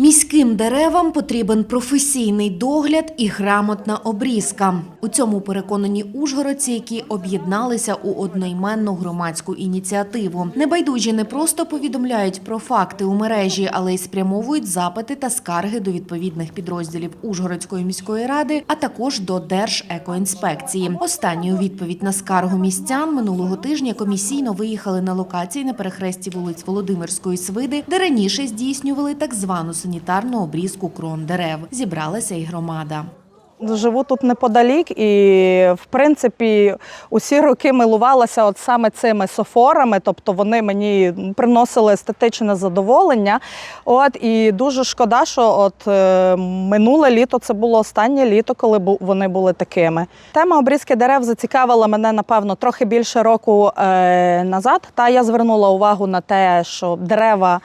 Міським деревам потрібен професійний догляд і грамотна обрізка. У цьому переконані ужгородці, які об'єдналися у одноіменну громадську ініціативу. Небайдужі не просто повідомляють про факти у мережі, але й спрямовують запити та скарги до відповідних підрозділів Ужгородської міської ради, а також до Держекоінспекції. Останню відповідь на скаргу містян минулого тижня комісійно виїхали на локації на перехресті вулиць Володимирської Свиди, де раніше здійснювали так звану санітарну обрізку крон дерев. Зібралася і громада. Живу тут неподалік, і в принципі усі роки милувалася от саме цими софорами, тобто вони мені приносили естетичне задоволення. От і дуже шкода, що от е, минуле літо це було останнє літо, коли вони були такими. Тема обрізки дерев зацікавила мене напевно трохи більше року е, назад. Та я звернула увагу на те, що дерева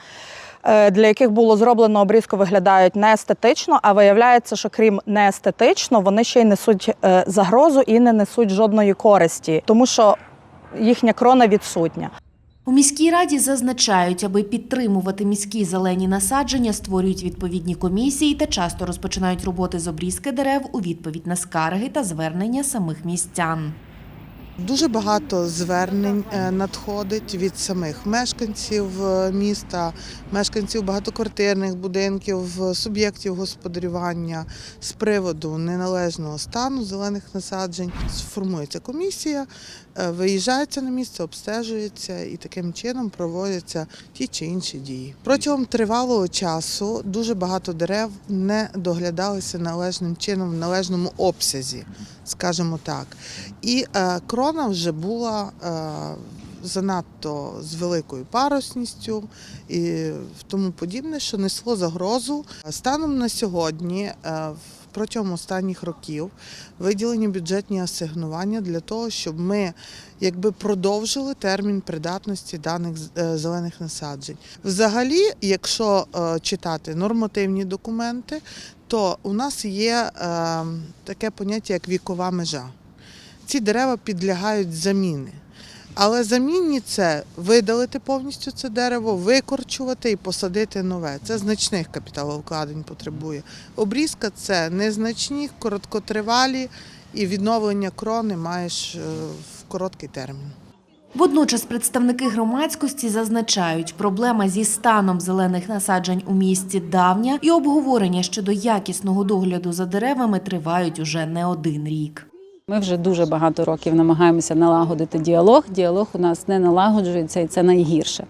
для яких було зроблено обрізку, виглядають неестетично, а виявляється, що крім неестетично, вони ще й несуть е, загрозу і не несуть жодної користі, тому що їхня крона відсутня. У міській раді зазначають, аби підтримувати міські зелені насадження, створюють відповідні комісії та часто розпочинають роботи з обрізки дерев у відповідь на скарги та звернення самих містян. Дуже багато звернень е, надходить від самих мешканців е, міста, мешканців багатоквартирних будинків, е, суб'єктів господарювання з приводу неналежного стану зелених насаджень. Сформується комісія, виїжджається на місце, обстежується і таким чином проводяться ті чи інші дії. Протягом тривалого часу дуже багато дерев не доглядалися належним чином в належному обсязі, скажімо так. І е, крона вже була е, занадто з великою парусністю і тому подібне, що несло загрозу. Станом на сьогодні, е, протягом останніх років, виділені бюджетні асигнування для того, щоб ми якби продовжили термін придатності даних зелених насаджень. Взагалі, якщо читати нормативні документи, то у нас є е, таке поняття як вікова межа. Ці дерева підлягають заміни. Але замінні це видалити повністю це дерево, викорчувати і посадити нове. Це значних капіталовкладень потребує. Обрізка це незначні, короткотривалі і відновлення крони маєш е, в короткий термін. Водночас представники громадськості зазначають, проблема зі станом зелених насаджень у місті давня, і обговорення щодо якісного догляду за деревами тривають уже не один рік. Ми вже дуже багато років намагаємося налагодити діалог. Діалог у нас не налагоджується, і це найгірше.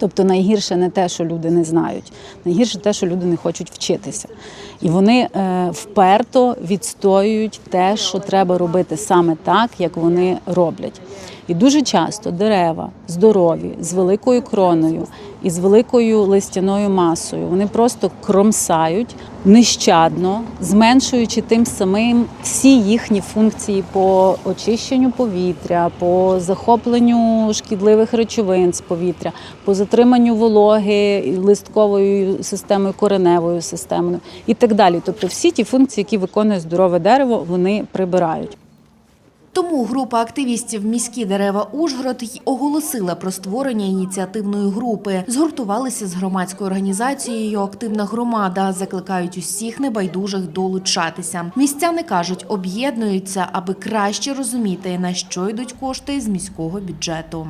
Тобто найгірше не те, що люди не знають, найгірше те, що люди не хочуть вчитися. І вони е, вперто відстоюють те, що треба робити саме так, як вони роблять. І дуже часто дерева здорові, з великою кроною і з великою листяною масою, вони просто кромсають нещадно, зменшуючи тим самим всі їхні функції по очищенню повітря, по захопленню шкідливих речовин з повітря, по затриманню вологи листковою системою, кореневою системою і так далі. Тобто всі ті функції, які виконує здорове дерево, вони прибирають. Тому група активістів міські дерева Ужгород й оголосила про створення ініціативної групи. Згуртувалися з громадською організацією Активна громада. Закликають усіх небайдужих долучатися. Містяни кажуть, об'єднуються, аби краще розуміти, на що йдуть кошти з міського бюджету.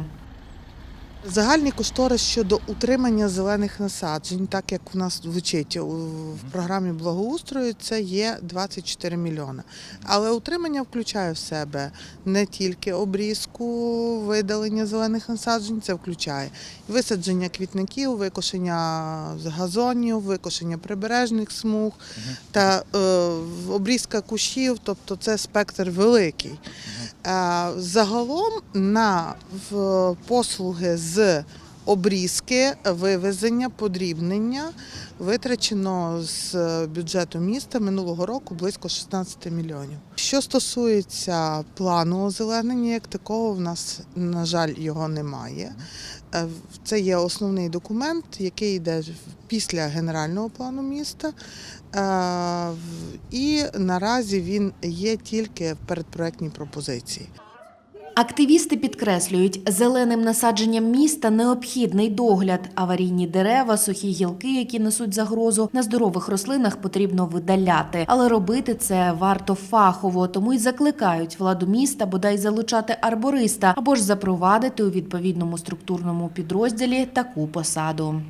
Загальний кошторис щодо утримання зелених насаджень, так як в нас звучить в програмі благоустрою, це є 24 мільйони. Але утримання включає в себе не тільки обрізку, видалення зелених насаджень, це включає висадження квітників, викошення газонів, викошення прибережних смуг та е, обрізка кущів, тобто це спектр великий. Е, Загалом на послуги з обрізки, вивезення, подрібнення витрачено з бюджету міста минулого року близько 16 мільйонів. Що стосується плану озеленення, як такого в нас, на жаль, його немає. Е, Це є основний документ, який йде після генерального плану міста. Е, І наразі він є тільки в передпроектній пропозиції. Активісти підкреслюють, зеленим насадженням міста необхідний догляд. Аварійні дерева, сухі гілки, які несуть загрозу, на здорових рослинах потрібно видаляти. Але робити це варто фахово, тому й закликають владу міста бодай залучати арбориста або ж запровадити у відповідному структурному підрозділі таку посаду.